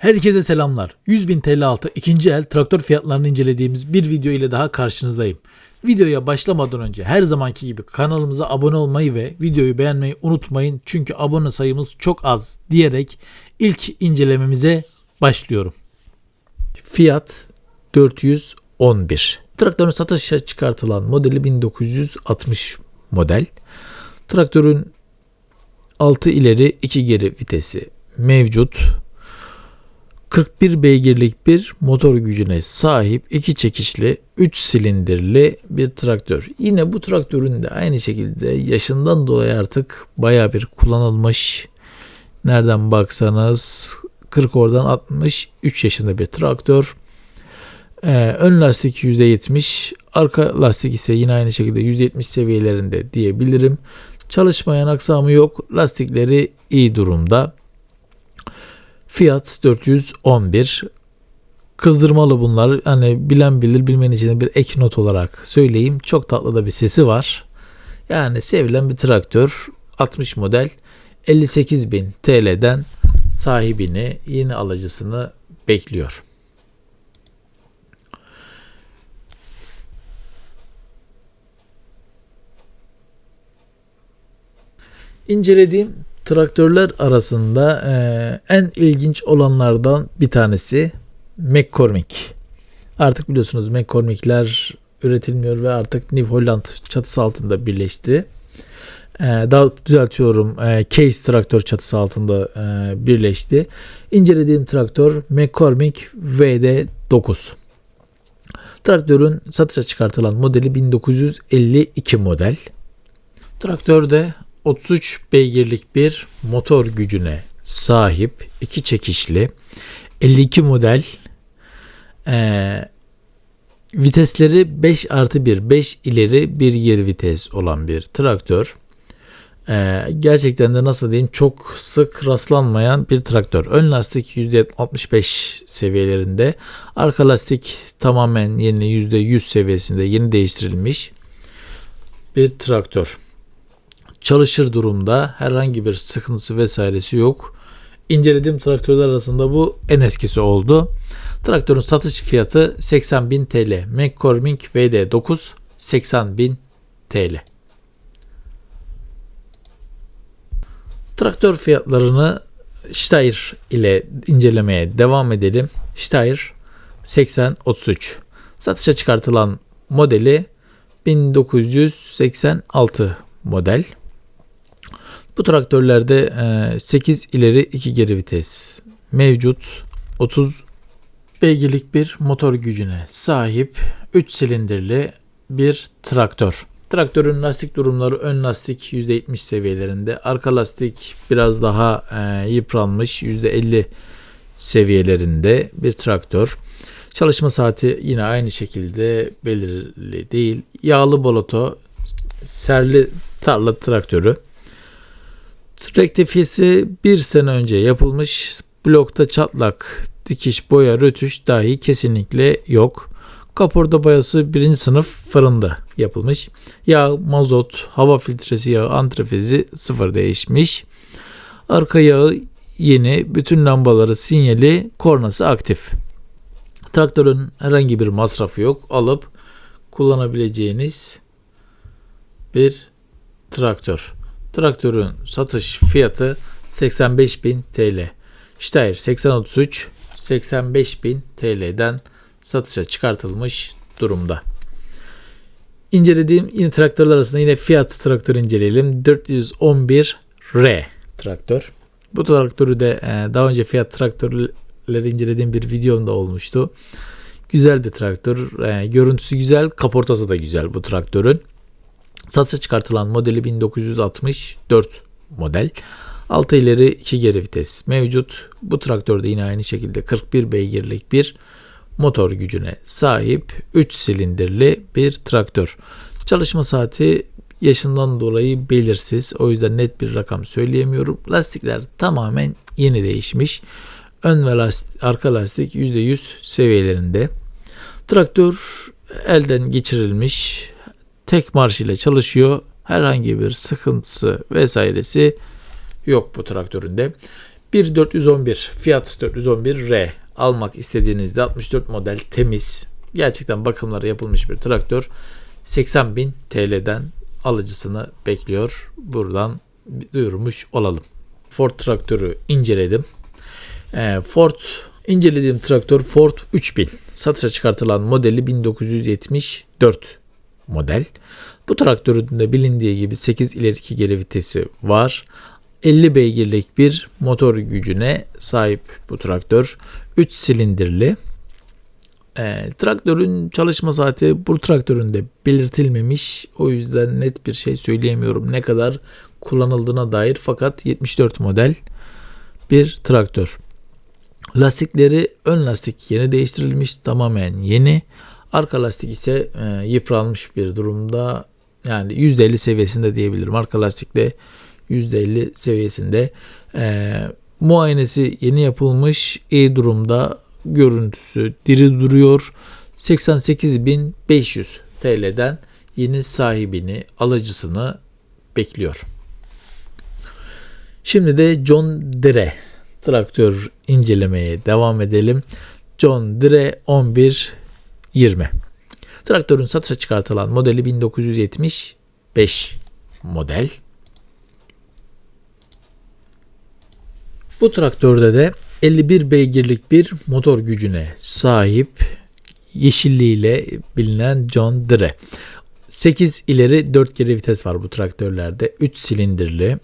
Herkese selamlar. 100.000 TL altı ikinci el traktör fiyatlarını incelediğimiz bir video ile daha karşınızdayım. Videoya başlamadan önce her zamanki gibi kanalımıza abone olmayı ve videoyu beğenmeyi unutmayın. Çünkü abone sayımız çok az diyerek ilk incelememize başlıyorum. Fiyat 411. Traktörün satışa çıkartılan modeli 1960 model. Traktörün 6 ileri 2 geri vitesi mevcut. 41 beygirlik bir motor gücüne sahip iki çekişli 3 silindirli bir traktör. Yine bu traktörün de aynı şekilde yaşından dolayı artık baya bir kullanılmış. Nereden baksanız 40 oradan 63 yaşında bir traktör. Ee, ön lastik %70, arka lastik ise yine aynı şekilde %70 seviyelerinde diyebilirim. Çalışmayan aksamı yok. Lastikleri iyi durumda. Fiyat 411. Kızdırmalı bunlar. Hani bilen bilir bilmeyen için bir ek not olarak söyleyeyim. Çok tatlı da bir sesi var. Yani sevilen bir traktör. 60 model 58.000 TL'den sahibini yeni alıcısını bekliyor. İncelediğim traktörler arasında e, en ilginç olanlardan bir tanesi McCormick. Artık biliyorsunuz McCormick'ler üretilmiyor ve artık New Holland çatısı altında birleşti. E, daha düzeltiyorum e, Case traktör çatısı altında e, birleşti. İncelediğim traktör McCormick VD9. Traktörün satışa çıkartılan modeli 1952 model. Traktörde 33 beygirlik bir motor gücüne sahip iki çekişli 52 model e, vitesleri 5 artı 1 5 ileri bir geri vites olan bir traktör. E, gerçekten de nasıl diyeyim çok sık rastlanmayan bir traktör. Ön lastik %65 seviyelerinde arka lastik tamamen yeni %100 seviyesinde yeni değiştirilmiş bir traktör çalışır durumda. Herhangi bir sıkıntısı vesairesi yok. İncelediğim traktörler arasında bu en eskisi oldu. Traktörün satış fiyatı 80.000 TL. McCormick VD9 80.000 TL. Traktör fiyatlarını Steyr ile incelemeye devam edelim. Steyr 8033. Satışa çıkartılan modeli 1986 model. Bu traktörlerde 8 e, ileri 2 geri vites mevcut. 30 beygirlik bir motor gücüne sahip 3 silindirli bir traktör. Traktörün lastik durumları ön lastik %70 seviyelerinde, arka lastik biraz daha e, yıpranmış %50 seviyelerinde bir traktör. Çalışma saati yine aynı şekilde belirli değil. Yağlı boloto, serli tarla traktörü. Rektifiyesi bir sene önce yapılmış. Blokta çatlak, dikiş, boya, rötuş dahi kesinlikle yok. Kaporda boyası birinci sınıf fırında yapılmış. Yağ, mazot, hava filtresi yağı, antrefezi sıfır değişmiş. Arka yağı yeni, bütün lambaları sinyali, kornası aktif. Traktörün herhangi bir masrafı yok. Alıp kullanabileceğiniz bir traktör. Traktörün satış fiyatı 85.000 TL. Steyr 8033 85.000 TL'den satışa çıkartılmış durumda. İncelediğim yine traktörler arasında yine fiyat traktör inceleyelim. 411R traktör. Bu traktörü de e, daha önce fiyat traktörleri incelediğim bir videomda olmuştu. Güzel bir traktör. E, görüntüsü güzel. Kaportası da güzel bu traktörün. Satışa çıkartılan modeli 1964 model. 6 ileri 2 geri vites mevcut. Bu traktörde yine aynı şekilde 41 beygirlik bir motor gücüne sahip 3 silindirli bir traktör. Çalışma saati yaşından dolayı belirsiz. O yüzden net bir rakam söyleyemiyorum. Lastikler tamamen yeni değişmiş. Ön ve lastik, arka lastik %100 seviyelerinde. Traktör elden geçirilmiş tek marş ile çalışıyor. Herhangi bir sıkıntısı vesairesi yok bu traktöründe. 1411 Fiat 411R almak istediğinizde 64 model temiz gerçekten bakımları yapılmış bir traktör 80 bin TL'den alıcısını bekliyor. Buradan duyurmuş olalım. Ford traktörü inceledim. Ee, Ford incelediğim traktör Ford 3000. Satışa çıkartılan modeli 1974 model. Bu traktörün de bilindiği gibi 8 ileri 2 geri vitesi var. 50 beygirlik bir motor gücüne sahip bu traktör. 3 silindirli. E, traktörün çalışma saati bu traktöründe belirtilmemiş. O yüzden net bir şey söyleyemiyorum ne kadar kullanıldığına dair. Fakat 74 model bir traktör. Lastikleri ön lastik yeni değiştirilmiş tamamen yeni. Arka lastik ise e, yıpranmış bir durumda. Yani %50 seviyesinde diyebilirim. Arka lastikle %50 seviyesinde. E, muayenesi yeni yapılmış. iyi durumda. Görüntüsü diri duruyor. 88.500 TL'den yeni sahibini, alıcısını bekliyor. Şimdi de John Deere traktör incelemeye devam edelim. John Deere 1120. Traktörün satışa çıkartılan modeli 1975 model. Bu traktörde de 51 beygirlik bir motor gücüne sahip yeşilliğiyle bilinen John Deere. 8 ileri 4 geri vites var bu traktörlerde. 3 silindirli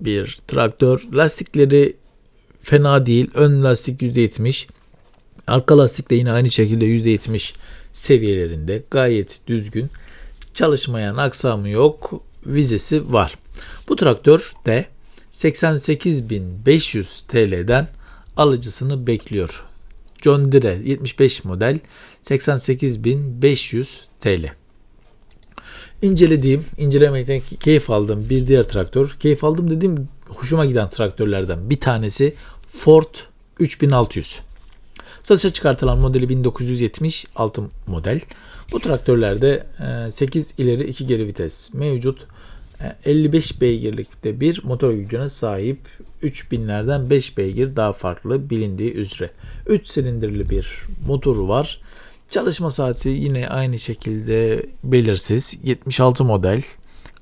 bir traktör. Lastikleri fena değil. Ön lastik %70. Arka lastik de yine aynı şekilde %70 seviyelerinde. Gayet düzgün. Çalışmayan aksamı yok. Vizesi var. Bu traktör de 88.500 TL'den alıcısını bekliyor. John Deere 75 model 88.500 TL. İncelediğim, incelemekten keyif aldığım bir diğer traktör. Keyif aldım dediğim hoşuma giden traktörlerden bir tanesi Ford 3600. Satışa çıkartılan modeli 1976 model. Bu traktörlerde 8 e, ileri 2 geri vites mevcut. 55 e, beygirlikte bir motor gücüne sahip 3000'lerden 5 beygir daha farklı bilindiği üzere. 3 silindirli bir motoru var. Çalışma saati yine aynı şekilde belirsiz. 76 model.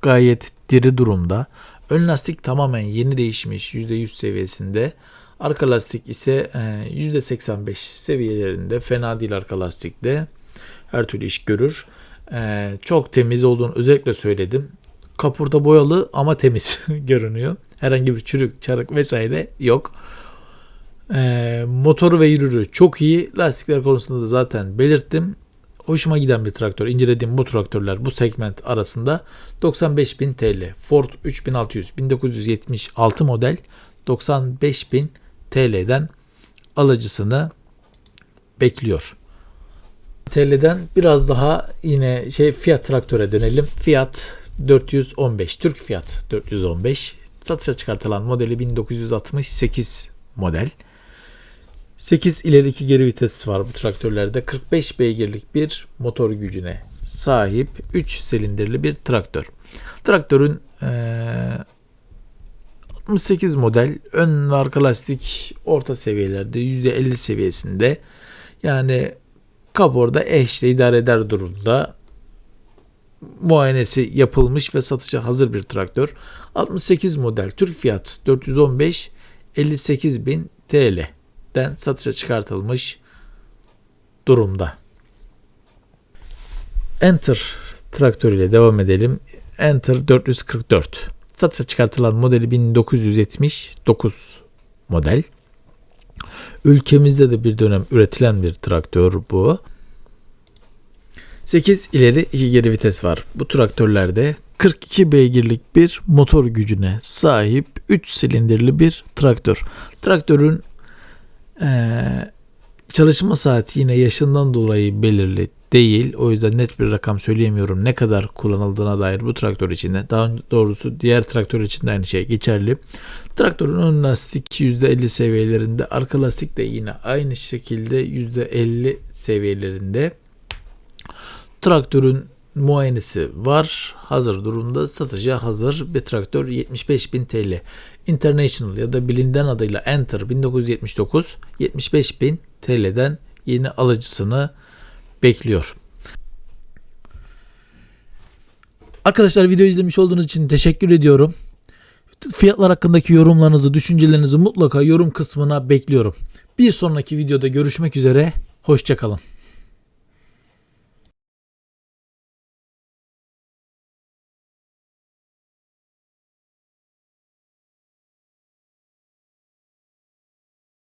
Gayet diri durumda. Ön lastik tamamen yeni değişmiş %100 seviyesinde. Arka lastik ise %85 e, seviyelerinde. Fena değil arka lastikte. Her türlü iş görür. E, çok temiz olduğunu özellikle söyledim. Kapurda boyalı ama temiz görünüyor. Herhangi bir çürük, çarık vesaire yok. E, motoru ve yürürü çok iyi. Lastikler konusunda da zaten belirttim. Hoşuma giden bir traktör. İncelediğim bu traktörler bu segment arasında 95.000 TL. Ford 3600 1976 model 95.000 TL'den alıcısını bekliyor. TL'den biraz daha yine şey fiyat traktöre dönelim. Fiyat 415. Türk fiyat 415. Satışa çıkartılan modeli 1968 model. 8 ileri 2 geri vites var bu traktörlerde. 45 beygirlik bir motor gücüne sahip 3 silindirli bir traktör. Traktörün ee, 68 model ön ve arka lastik orta seviyelerde %50 seviyesinde. Yani kaporda eşle idare eder durumda. Muayenesi yapılmış ve satışa hazır bir traktör. 68 model Türk fiyat 415 58 bin TL'den satışa çıkartılmış durumda. Enter traktör ile devam edelim. Enter 444 Satışa çıkartılan modeli 1979 model. Ülkemizde de bir dönem üretilen bir traktör bu. 8 ileri 2 geri vites var. Bu traktörlerde 42 beygirlik bir motor gücüne sahip 3 silindirli bir traktör. Traktörün ee, çalışma saati yine yaşından dolayı belirli değil. O yüzden net bir rakam söyleyemiyorum ne kadar kullanıldığına dair bu traktör içinde. Daha doğrusu diğer traktör için de aynı şey geçerli. Traktörün ön lastik %50 seviyelerinde, arka lastik de yine aynı şekilde %50 seviyelerinde. Traktörün muayenesi var. Hazır durumda satıcıya hazır bir traktör 75.000 TL. International ya da bilinden adıyla Enter 1979 75.000 TL'den yeni alıcısını bekliyor. Arkadaşlar video izlemiş olduğunuz için teşekkür ediyorum. Fiyatlar hakkındaki yorumlarınızı, düşüncelerinizi mutlaka yorum kısmına bekliyorum. Bir sonraki videoda görüşmek üzere. Hoşçakalın.